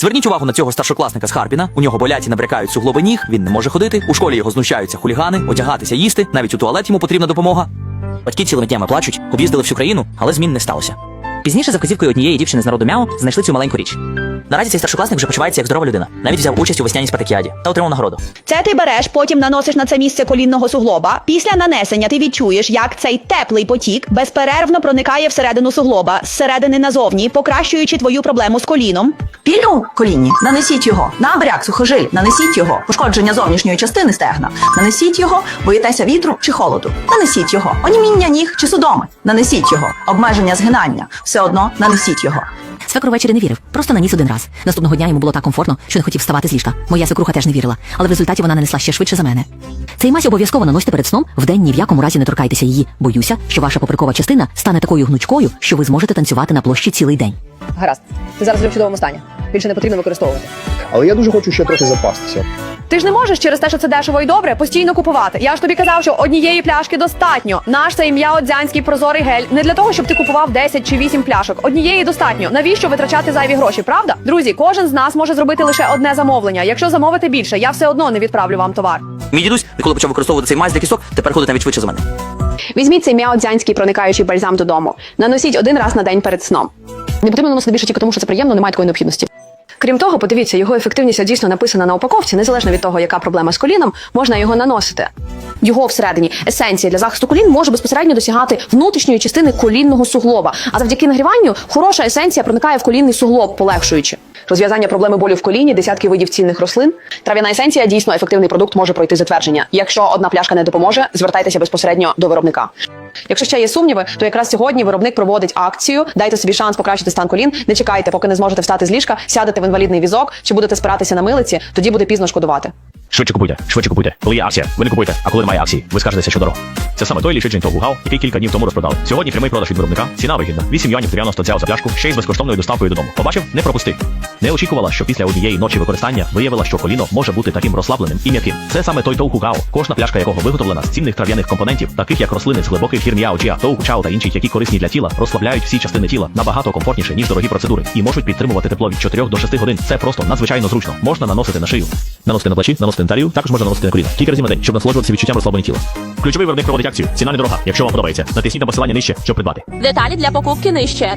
Зверніть увагу на цього старшокласника з Харбіна. У нього болять і набрякають суглоби ніг, він не може ходити. У школі його знущаються хулігани, одягатися, їсти. Навіть у туалет йому потрібна допомога. Батьки цілими днями плачуть, об'їздили всю країну, але змін не сталося. Пізніше за вказівкою однієї дівчини з народу Мяу знайшли цю маленьку річ. Наразі цей старшокласник вже почувається як здорова людина. Навіть взяв участь у весняній спартакіаді та отримав нагороду. Це ти береш, потім наносиш на це місце колінного суглоба. Після нанесення ти відчуєш, як цей теплий потік безперервно проникає всередину суглоба, зсередини назовні, покращуючи твою проблему з коліном. Біль у колінні, нанесіть його. Набряк, сухожиль, нанесіть його. Пошкодження зовнішньої частини стегна. Нанесіть його, боїтеся вітру чи холоду. Нанесіть його. Оніміння ніг чи судоми. Нанесіть його. Обмеження згинання. Все одно нанесіть його. Свекор ввечері не вірив, просто наніс один раз. Наступного дня йому було так комфортно, що не хотів вставати з ліжка. Моя свекруха теж не вірила, але в результаті вона нанесла ще швидше за мене. Цей мазь обов'язково наносьте перед сном, вдень ні в якому разі не торкайтеся її. Боюся, що ваша поприкова частина стане такою гнучкою, що ви зможете танцювати на площі цілий день. Гаразд, ти зараз в чудовому стані. Більше не потрібно використовувати. Але я дуже хочу ще трохи запастися. Ти ж не можеш через те, що це дешево і добре, постійно купувати. Я ж тобі казав, що однієї пляшки достатньо. Наш це ім'я Одзянський прозорий гель не для того, щоб ти купував 10 чи 8 пляшок. Однієї достатньо. Навіщо витрачати зайві гроші? Правда? Друзі, кожен з нас може зробити лише одне замовлення. Якщо замовити більше, я все одно не відправлю вам товар. Мій дідусь, коли почав використовувати цей мазь для кісок, тепер ходить навіть швидше за мене. Візьміть цей м'яодзянський проникаючий бальзам додому. Наносіть один раз на день перед сном. Не потрібно наносити більше тільки тому, що це приємно, немає такої необхідності. Крім того, подивіться, його ефективність дійсно написана на упаковці, незалежно від того, яка проблема з коліном, можна його наносити. Його всередині есенція для захисту колін може безпосередньо досягати внутрішньої частини колінного суглоба. А завдяки нагріванню хороша есенція проникає в колінний суглоб, полегшуючи. Розв'язання проблеми болю в коліні, десятки видів цінних рослин. Трав'яна есенція дійсно ефективний продукт може пройти затвердження. Якщо одна пляшка не допоможе, звертайтеся безпосередньо до виробника. Якщо ще є сумніви, то якраз сьогодні виробник проводить акцію. Дайте собі шанс покращити стан колін. Не чекайте, поки не зможете встати з ліжка, сядете в інвалідний візок чи будете спиратися на милиці. Тоді буде пізно шкодувати. Швидше купуйте, швидше купуйте. Коли є акція, ви не купуйте, а коли немає акції, ви скажетеся, що дорого. Це саме той лічить Джинтов Гугал, який кілька днів тому розпродали. Сьогодні прямий продаж від виробника. Ціна вигідна. 8 юанів 90 цяо за пляшку, ще й з безкоштовною доставкою додому. Побачив? Не пропусти. Не очікувала, що після однієї ночі використання виявила, що коліно може бути таким розслабленим і м'яким. Це саме той Тоу Гугал, кожна пляшка якого виготовлена з цінних трав'яних компонентів, таких як рослини з глибоких гір М'яо-Джіа, Чао та інші, які корисні для тіла, розслабляють всі частини тіла набагато комфортніше, ніж дорогі процедури, і можуть підтримувати тепло від 4 до 6 годин. Це просто надзвичайно зручно. Можна наносити на шию, наносити на плечі, наносити талію, також можна наносити на коліна. Кілька разів на день, щоб насолоджуватися відчуттям розслаблення тіла. Ключовий виробник проводить акцію. Ціна недорога. Якщо вам подобається, натисніть на посилання нижче, щоб придбати. Деталі для покупки нижче.